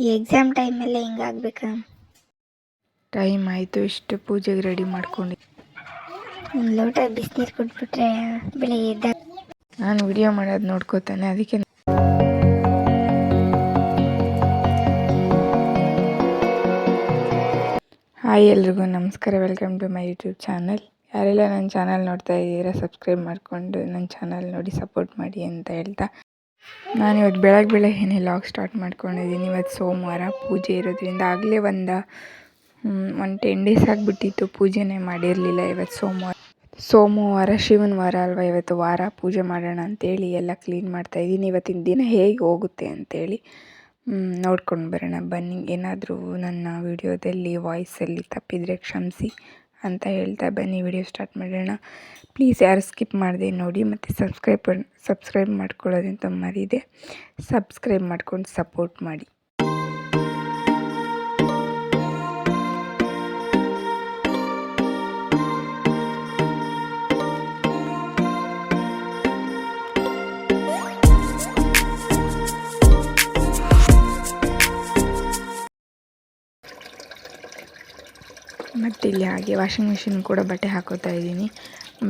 ಈ ಎಕ್ಸಾಮ್ ಟೈಮಲ್ಲೇ ಹಿಂಗಾಗ್ಬೇಕಾ ಟೈಮ್ ಆಯಿತು ಇಷ್ಟು ಪೂಜೆಗೆ ರೆಡಿ ಮಾಡ್ಕೊಂಡು. ಒಂದು ಲೋಟ ಬಿಸಿನೀರು ಕೊಟ್ಬಿಟ್ರೆ ಬೆಳಿಗ್ಗೆ ಎದ್ದಾಗ ನಾನು ವಿಡಿಯೋ ಮಾಡೋದು ನೋಡ್ಕೋತಾನೆ ಅದಕ್ಕೆ ಹಾಯ್ ಎಲ್ರಿಗೂ ನಮಸ್ಕಾರ. Welcome to my YouTube channel ಯಾರೆಲ್ಲ ನನ್ನ ಚಾನಲ್ ನೋಡ್ತಾ ಇದ್ದೀರಾ ಸಬ್ಸ್ಕ್ರೈಬ್ ಮಾಡಿಕೊಂಡು ನನ್ನ ಚಾನಲ್ ನೋಡಿ ಸಪೋರ್ಟ್ ಮಾಡಿ ಅಂತ ಹೇಳ್ತಾ ನಾನು ಇವತ್ತು ಬೆಳಗ್ಗೆ ಬೆಳಗ್ಗೆನೇ ಲಾಗ್ ಸ್ಟಾರ್ಟ್ ಮಾಡ್ಕೊಂಡಿದ್ದೀನಿ. ಇವತ್ತು ಸೋಮವಾರ ಪೂಜೆ ಇರೋದ್ರಿಂದ ಆಗಲೇ ಒಂದು ಒಂದು ಟೆನ್ ಡೇಸ್ ಆಗಿಬಿಟ್ಟಿತ್ತು. ಪೂಜೆನೇ ಮಾಡಿರಲಿಲ್ಲ ಇವತ್ತು ಸೋಮವಾರ. ಸೋಮವಾರ ಶಿವನ ವಾರ ಅಲ್ವಾ ಇವತ್ತು ವಾರ ಪೂಜೆ ಮಾಡೋಣ ಅಂತೇಳಿ ಎಲ್ಲ ಕ್ಲೀನ್ ಮಾಡ್ತಾ ಇದ್ದೀನಿ. ಇವತ್ತಿನ ದಿನ ಹೇಗೆ ಹೋಗುತ್ತೆ ಅಂತೇಳಿ ನೋಡ್ಕೊಂಡು ಬರೋಣ. ಬನ್ನಿ, ಏನಾದರೂ ನನ್ನ ವಿಡಿಯೋದಲ್ಲಿ ವಾಯ್ಸಲ್ಲಿ ತಪ್ಪಿದರೆ ಕ್ಷಮಿಸಿ. ಅಂತ ಹೇಳ್ತಾ ಬನ್ನಿ, ವಿಡಿಯೋ ಸ್ಟಾರ್ಟ್ ಮಾಡೋಣ. ಪ್ಲೀಸ್ ಯಾರು ಸ್ಕಿಪ್ ಮಾಡಿದೆ ನೋಡಿ, ಮತ್ತು ಸಬ್ಸ್ಕ್ರೈಬ್ ಸಬ್ಸ್ಕ್ರೈಬ್ ಮಾಡ್ಕೊಳ್ಳೋದಂತ ಮರಿದೆ. ಸಬ್ಸ್ಕ್ರೈಬ್ ಮಾಡ್ಕೊಂಡು ಸಪೋರ್ಟ್ ಮಾಡಿ. ಮತ್ತು ಇಲ್ಲಿ ಹಾಗೆ ವಾಷಿಂಗ್ ಮಿಷಿನ್ ಕೂಡ ಬಟ್ಟೆ ಹಾಕೋತಾ ಇದ್ದೀನಿ.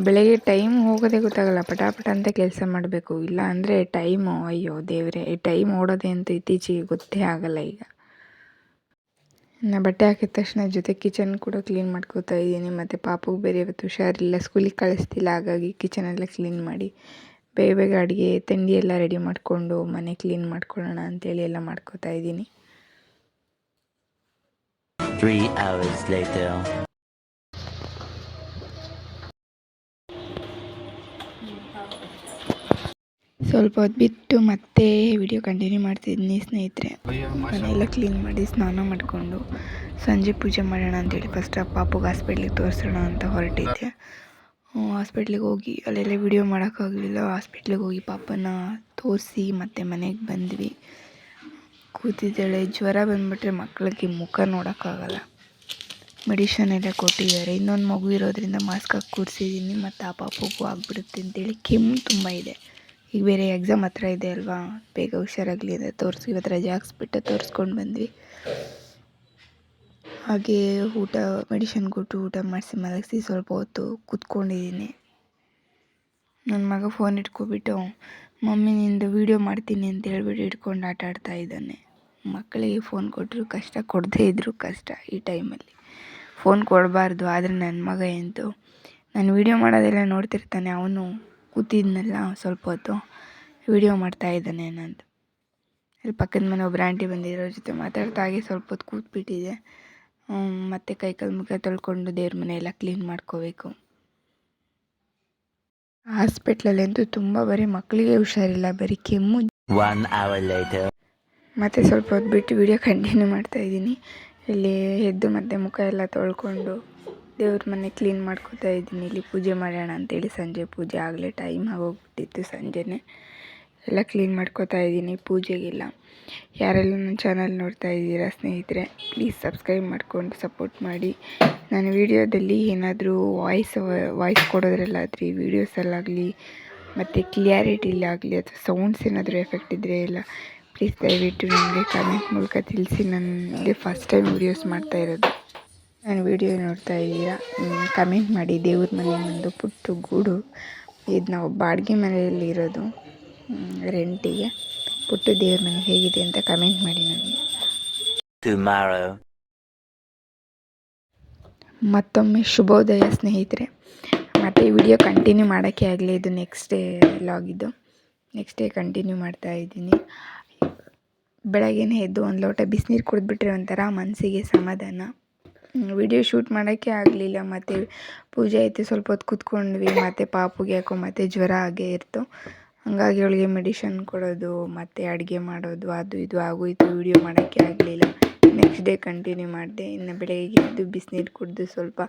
ಬೆಳಗ್ಗೆ ಟೈಮ್ ಹೋಗೋದೇ ಗೊತ್ತಾಗಲ್ಲ ಪಟ ಪಟ ಅಂತ ಕೆಲಸ ಮಾಡಬೇಕು. ಇಲ್ಲ ಅಂದರೆ ಟೈಮು ಅಯ್ಯೋ ದೇವರೇ ಟೈಮ್ ಓಡೋದೆ ಅಂತ ಇತ್ತೀಚೆಗೆ ಗೊತ್ತೇ ಆಗಲ್ಲ ಈಗ. ನಾ ಬಟ್ಟೆ ಹಾಕಿದ ತಕ್ಷಣ ಜೊತೆ ಕಿಚನ್ ಕೂಡ ಕ್ಲೀನ್ ಮಾಡ್ಕೋತಾ ಇದ್ದೀನಿ. ಮತ್ತು ಪಾಪುಗೆ ಬೇರೆ ಇವತ್ತು ಹುಷಾರಿಲ್ಲ ಸ್ಕೂಲಿಗೆ ಕಳಿಸ್ತಿಲ್ಲ, ಹಾಗಾಗಿ ಕಿಚನೆಲ್ಲ ಕ್ಲೀನ್ ಮಾಡಿ, ಬೇಗ ಬೇಗ ಅಡುಗೆ, ತಿಂಡಿ ಎಲ್ಲ ರೆಡಿ ಮಾಡಿಕೊಂಡು ಮನೆ ಕ್ಲೀನ್ ಮಾಡ್ಕೊಳ್ಳೋಣ ಅಂತೇಳಿ ಎಲ್ಲ ಮಾಡ್ಕೋತಾ ಇದ್ದೀನಿ. Three hours later. ಸ್ವಲ್ಪ ಹೊತ್ತು ಬಿಟ್ಟು ಮತ್ತೆ ವಿಡಿಯೋ ಕಂಟಿನ್ಯೂ ಮಾಡ್ತಿದ್ದೀನಿ ಸ್ನೇಹಿತರೆ. ಮನೆಯೆಲ್ಲ ಕ್ಲೀನ್ ಮಾಡಿ ಸ್ನಾನ ಮಾಡಿಕೊಂಡು ಸಂಜೆ ಪೂಜೆ ಮಾಡೋಣ ಅಂತೇಳಿ ಫಸ್ಟ್ ಪಾಪುಗೆ ಹಾಸ್ಪಿಟ್ಲಿಗೆ ತೋರಿಸೋಣ ಅಂತ ಹೊರಟಿದ್ದೆ. ಹಾಸ್ಪಿಟ್ಲಿಗೆ ಹೋಗಿ ಅಲ್ಲೆಲ್ಲ ವಿಡಿಯೋ ಮಾಡೋಕ್ಕಾಗಲಿಲ್ಲ ಹಾಸ್ಪಿಟ್ಲಿಗೆ ಹೋಗಿ ಪಾಪನ ತೋರಿಸಿ ಮತ್ತೆ ಮನೆಗೆ ಬಂದ್ವಿ. ಕೂತಿದ್ದಾಳೆ. ಜ್ವರ ಬಂದುಬಿಟ್ರೆ ಮಕ್ಕಳಿಗೆ ಮುಖ ನೋಡೋಕ್ಕಾಗಲ್ಲ. ಮೆಡಿಷನ್ ಎಲ್ಲ ಕೊಟ್ಟಿದ್ದಾರೆ. ಇನ್ನೊಂದು ಮಗು ಇರೋದ್ರಿಂದ ಮಾಸ್ಕ್ ಹಾಕಿ ಕೂರಿಸಿದ್ದೀನಿ ಮತ್ತು ಆ ಪಾಪಗೂ ಆಗಿಬಿಡುತ್ತೆ ಅಂತೇಳಿ ಕೆಮ್ಮು ತುಂಬ ಇದೆ. ಈಗ ಬೇರೆ ಎಕ್ಸಾಮ್ ಹತ್ರ ಇದೆ ಅಲ್ವಾ? ಬೇಗ ಹುಷಾರಾಗಲಿ ಅಂತ ತೋರಿಸಿ. ಇವತ್ತು ರಜೆ ಹಾಕ್ಸ್ಬಿಟ್ಟು ತೋರಿಸ್ಕೊಂಡು ಬಂದ್ವಿ. ಹಾಗೆ ಊಟ, ಮೆಡಿಷನ್ ಕೊಟ್ಟು ಊಟ ಮಾಡಿಸಿ ಮಲಗಿಸಿ ಸ್ವಲ್ಪ ಹೊತ್ತು ಕೂತ್ಕೊಂಡಿದ್ದೀನಿ. ನನ್ನ ಮಗ ಫೋನ್ ಇಟ್ಕೊಬಿಟ್ಟು ಮಮ್ಮಿನಿಂದ ವೀಡಿಯೋ ಮಾಡ್ತೀನಿ ಅಂತ ಹೇಳ್ಬಿಟ್ಟು ಇಟ್ಕೊಂಡು ಆಟ ಆಡ್ತಾ ಇದ್ದಾನೆ. ಮಕ್ಕಳಿಗೆ ಫೋನ್ ಕೊಟ್ಟರು ಕಷ್ಟ ಕೊಡದೇ ಇದ್ದರೂ ಕಷ್ಟ ಈ ಟೈಮಲ್ಲಿ ಫೋನ್ ಕೊಡಬಾರ್ದು, ಆದರೆ ನನ್ನ ಮಗ ಎಂತು, ನಾನು ವೀಡಿಯೋ ಮಾಡೋದೆಲ್ಲ ನೋಡ್ತಿರ್ತಾನೆ, ಅವನು ಕೂತಿದ್ನಲ್ಲ ಸ್ವಲ್ಪ ಹೊತ್ತು ವೀಡಿಯೋ ಮಾಡ್ತಾ ಇದ್ದಾನೆ ನಂದು. ಅಲ್ಲಿ ಪಕ್ಕದ ಮನೆ ಒಬ್ಬರು ಆಂಟಿ ಬಂದಿರೋ ಜೊತೆ ಮಾತಾಡ್ತಾ ಹಾಗೆ ಸ್ವಲ್ಪ ಹೊತ್ತು ಕೂತ್ಬಿಟ್ಟಿದೆ. ಮತ್ತೆ ಕೈ ಕಾಲು ಮುಖ ತೊಳ್ಕೊಂಡು ದೇವ್ರ ಮನೆ ಎಲ್ಲ ಕ್ಲೀನ್ ಮಾಡ್ಕೋಬೇಕು. ಹಾಸ್ಪಿಟ್ಲಲ್ಲಂತೂ ತುಂಬ ಬರೀ ಮಕ್ಕಳಿಗೆ ಹುಷಾರಿಲ್ಲ, ಬರೀ ಕೆಮ್ಮು. ಮತ್ತೆ ಸ್ವಲ್ಪ ಹೊತ್ತು ಬಿಟ್ಟು ವೀಡಿಯೋ ಕಂಟಿನ್ಯೂ ಮಾಡ್ತಾ ಇದ್ದೀನಿ. ಇಲ್ಲಿ ಎದ್ದು ಮತ್ತೆ ಮುಖ ಎಲ್ಲ ತೊಳ್ಕೊಂಡು ದೇವ್ರ ಮನೆ ಕ್ಲೀನ್ ಮಾಡ್ಕೋತಾ ಇದ್ದೀನಿ. ಇಲ್ಲಿ ಪೂಜೆ ಮಾಡೋಣ ಅಂತೇಳಿ ಸಂಜೆ ಪೂಜೆ ಆಗಲೇ ಟೈಮ್ ಆಗೋಗ್ಬಿಟ್ಟಿತ್ತು ಸಂಜೆನೇ. ಎಲ್ಲ ಕ್ಲೀನ್ ಮಾಡ್ಕೋತಾ ಇದ್ದೀನಿ ಪೂಜೆಗೆಲ್ಲ. ಯಾರೆಲ್ಲ ನನ್ನ ಚಾನಲ್ ನೋಡ್ತಾ ಇದ್ದೀರಾ ಸ್ನೇಹಿತರೆ ಪ್ಲೀಸ್ ಸಬ್ಸ್ಕ್ರೈಬ್ ಮಾಡಿಕೊಂಡು ಸಪೋರ್ಟ್ ಮಾಡಿ. ನಾನು ವೀಡಿಯೋದಲ್ಲಿ ಏನಾದರೂ ವಾಯ್ಸ್ ವಾಯ್ಸ್ ಕೊಡೋದ್ರಲ್ಲಾದ್ರಿ ವೀಡಿಯೋಸಲ್ಲಾಗಲಿ ಮತ್ತು ಕ್ಲಿಯಾರಿಟಿಲಾಗಲಿ ಅಥವಾ ಸೌಂಡ್ಸ್ ಏನಾದರೂ ಎಫೆಕ್ಟ್ ಇದ್ದರೆ ಎಲ್ಲ ಪ್ಲೀಸ್ ದಯವಿಟ್ಟು ನನಗೆ ಕಮೆಂಟ್ ಮೂಲಕ ತಿಳಿಸಿ. ನನಗೆ ಫಸ್ಟ್ ಟೈಮ್ ವೀಡಿಯೋಸ್ ಮಾಡ್ತಾ ಇರೋದು. ನಾನು ವಿಡಿಯೋ ನೋಡ್ತಾ ಇದ್ದೀರಾ? ಕಮೆಂಟ್ ಮಾಡಿ. ದೇವ್ರ ಮನೆ ಒಂದು ಪುಟ್ಟು ಗೂಡು. ಇದು ನಾವು ಬಾಡಿಗೆ ಮನೆಯಲ್ಲಿ ಇರೋದು. ರೆಂಟಿಗೆ ಪುಟ್ಟು ದೇವ್ರ ಮನೆ ಹೇಗಿದೆ ಅಂತ ಕಮೆಂಟ್ ಮಾಡಿ ನನಗೆ. ಮತ್ತೊಮ್ಮೆ ಶುಭೋದಯ ಸ್ನೇಹಿತರೆ. ಮತ್ತು ಈ ವಿಡಿಯೋ ಕಂಟಿನ್ಯೂ ಮಾಡೋಕ್ಕೆ ಆಗಲಿ ಇದು ನೆಕ್ಸ್ಟ್ ಡೇ ಲಾಗಿದ್ದು ನೆಕ್ಸ್ಟ್ ಡೇ ಕಂಟಿನ್ಯೂ ಮಾಡ್ತಾ ಇದ್ದೀನಿ. ಬೆಳಗ್ಗೆನೇ ಎದ್ದು ಒಂದು ಲೋಟ ಬಿಸಿನೀರು ಕುಡಿದ್ಬಿಟ್ರೆ ಒಂಥರ ಮನಸ್ಸಿಗೆ ಸಮಾಧಾನ. ವಿಡಿಯೋ ಶೂಟ್ ಮಾಡೋಕ್ಕೆ ಆಗಲಿಲ್ಲ, ಮತ್ತು ಪೂಜೆ ಆಯಿತು, ಸ್ವಲ್ಪ ಹೊತ್ತು ಕೂತ್ಕೊಂಡ್ವಿ, ಮತ್ತು ಪಾಪುಗೆ ಯಾಕೋ ಮತ್ತೆ ಜ್ವರ ಆಗೇ ಇತ್ತು ಹಾಗಾಗಿ ಅವಳಿಗೆ ಮೆಡಿಷನ್ ಕೊಡೋದು, ಮತ್ತು ಅಡುಗೆ ಮಾಡೋದು, ಅದು ಇದು ಆಗೋಯ್ತು, ವಿಡಿಯೋ ಮಾಡೋಕ್ಕೆ ಆಗಲಿಲ್ಲ. ನೆಕ್ಸ್ಟ್ ಡೇ ಕಂಟಿನ್ಯೂ ಮಾಡಿದೆ. ಇನ್ನು ಬೆಳಗ್ಗೆ ಎದ್ದು ಬಿಸಿನೀರು ಕುಡಿದು ಸ್ವಲ್ಪ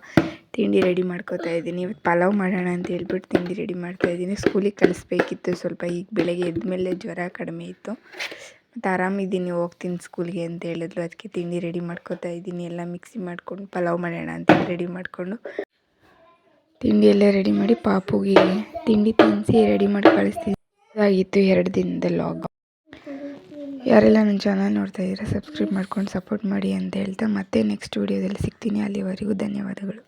ತಿಂಡಿ ರೆಡಿ ಮಾಡ್ಕೋತಾ ಇದ್ದೀನಿ. ಇವತ್ತು ಪಲಾವ್ ಮಾಡೋಣ ಅಂತ ಹೇಳ್ಬಿಟ್ಟು ತಿಂಡಿ ರೆಡಿ ಮಾಡ್ತಾಯಿದ್ದೀನಿ ಸ್ಕೂಲಿಗೆ ಕಲಿಸ್ಬೇಕಿತ್ತು ಸ್ವಲ್ಪ, ಈಗ ಬೆಳಗ್ಗೆ ಎದ್ದ ಮೇಲೆ ಜ್ವರ ಕಡಿಮೆ ಇತ್ತು. ಮತ್ತು ಆರಾಮಿದ್ದೀನಿ ಹೋಗ್ತೀನಿ ಸ್ಕೂಲ್ಗೆ ಅಂತ ಹೇಳಿದ್ರು. ಅದಕ್ಕೆ ತಿಂಡಿ ರೆಡಿ ಮಾಡ್ಕೋತಾ ಇದ್ದೀನಿ ಎಲ್ಲ ಮಿಕ್ಸಿ ಮಾಡ್ಕೊಂಡು ಪಲಾವ್ ಮಾಡೋಣ ಅಂತ ರೆಡಿ ಮಾಡಿಕೊಂಡು. ತಿಂಡಿ ಎಲ್ಲ ರೆಡಿ ಮಾಡಿ ಪಾಪುಗೆ ತಿಂಡಿ ತಿನ್ನಿಸಿ ರೆಡಿ ಮಾಡಿ ಕಳಿಸ್ತೀನಿ. ಇದಾಗಿತ್ತು ಎರಡು ದಿನದ ಲಾಗ್ ಯಾರೆಲ್ಲ ನನ್ನ ಚಾನಲ್ ನೋಡ್ತಾ ಇದ್ದೀರಾ ಸಬ್ಸ್ಕ್ರೈಬ್ ಮಾಡ್ಕೊಂಡು ಸಪೋರ್ಟ್ ಮಾಡಿ ಅಂತ ಹೇಳ್ತಾ ಮತ್ತೆ ನೆಕ್ಸ್ಟ್ ವೀಡಿಯೋದಲ್ಲಿ ಸಿಗ್ತೀನಿ. ಅಲ್ಲಿವರೆಗೂ ಧನ್ಯವಾದಗಳು.